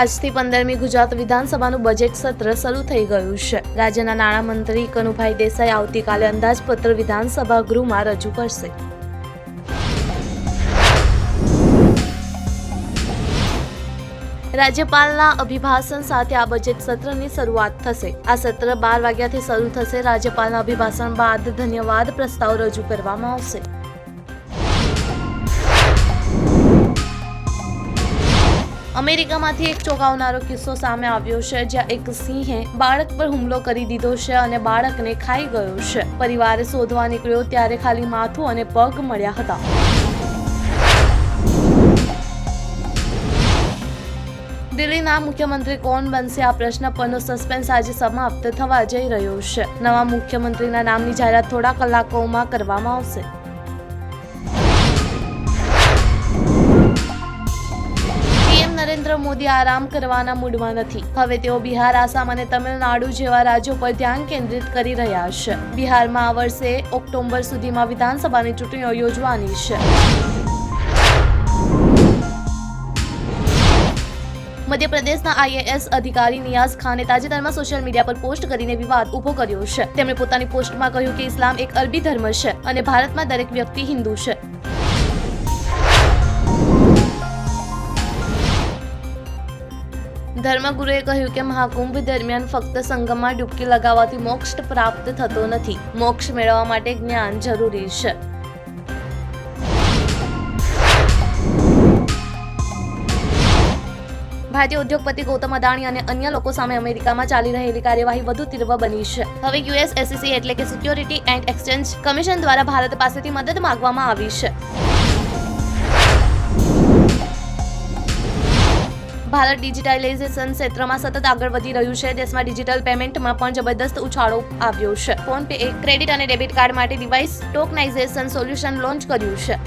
આજથી પંદરમી ગુજરાત વિધાનસભાનું બજેટ સત્ર શરૂ થઈ ગયું છે. રાજ્યના નાણામંત્રી કનુભાઈ દેસાઈ આવતીકાલે અંદાજપત્ર વિધાનસભા ગૃહમાં રજૂ કરશે. રાજ્યપાલના અભિભાષણ સાથે આ બજેટ સત્રની શરૂઆત થશે. આ સત્ર બાર વાગ્યાથી શરૂ થશે. રાજ્યપાલના અભિભાષણ બાદ ધન્યવાદ પ્રસ્તાવ રજૂ કરવામાં આવશે. અમેરિકામાંથી એક ચોંકાવનારો કિસ્સો સામે આવ્યો છે, જ્યાં એક સિંહે બાળક પર હુમલો કરી દીધો છે અને બાળકને ખાઈ ગયો છે. પરિવારે શોધવા નીકળ્યો ત્યારે ખાલી માથું અને પગ મળ્યા હતા. દિલ્હીના મુખ્યમંત્રી કોણ બનશે? આ પ્રશ્ન પરનો સસ્પેન્સ આજે સમાપ્ત થવા જઈ રહ્યો છે. નવા મુખ્યમંત્રીના નામની જાહેરાત થોડા કલાકોમાં કરવામાં આવશે. નરેન્દ્ર મોદી આરામ કરવાના મૂડમાં નથી. હવે તેઓ બિહાર, આસામ અને તમિલનાડુ જેવા રાજ્યો પર ધ્યાન કેન્દ્રિત કરી રહ્યા છે. બિહારમાં આ વર્ષે ઓક્ટોબર સુધીમાં વિધાનસભાની ચૂંટણીઓ યોજવાની છે. મધ્યપ્રદેશના આઈએએસ અધિકારી નિયાઝ ખાને તાજેતરમાં સોશિયલ મીડિયા પર પોસ્ટ કરીને વિવાદ ઊભો કર્યો છે. તેમણે પોતાની પોસ્ટમાં કહ્યું કે ઇસ્લામ એક અરબી ધર્મ છે અને ભારતમાં દરેક વ્યક્તિ હિન્દુ છે. ધર્મગુરુએ કહ્યું કે મહાકુંભ દરમિયાન ફક્ત સંગમમાં ડૂબકી લગાવવાથી મોક્ષ પ્રાપ્ત થતો નથી. મોક્ષ મેળવવા માટે જ્ઞાન જરૂરી છે. ભારતીય ઉદ્યોગપતિ ગૌતમ અદાણી અને અન્ય લોકો સામે અમેરિકામાં ચાલી રહેલી કાર્યવાહી વધુ તીવ્ર બની છે. હવે યુએસ એસસીસી એટલે કે સિક્યોરિટી એન્ડ એક્સચેન્જ કમિશન દ્વારા ભારત પાસેથી મદદ માંગવામાં આવી છે. ભારત ડિજિટાઇલાઇઝેશન ક્ષેત્રમાં સતત આગળ વધી રહ્યું છે દેશમાં ડિજિટલ પેમેન્ટમાં પણ જબરદસ્ત ઉછાળો આવ્યો છે. ફોન પે ક્રેડિટ અને ડેબિટ કાર્ડ માટે ડિવાઇસ ટોકનાઇઝેશન સોલ્યુશન લોન્ચ કર્યું છે.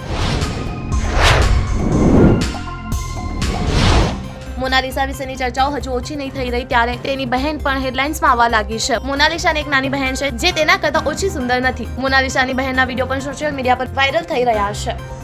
મોનાલિસા વિશેની ચર્ચાઓ હજુ ઓછી નહીં થઈ રહી, ત્યારે તેની બહેન પણ હેડલાઇન્સમાં આવવા લાગી છે. મોનાલિસાની એક નાની બહેન છે, જે તેના કરતાં ઓછી સુંદર નથી. મોનાલિસાની બહેનના વીડિયો પણ સોશિયલ મીડિયા પર વાયરલ થઈ રહ્યા છે.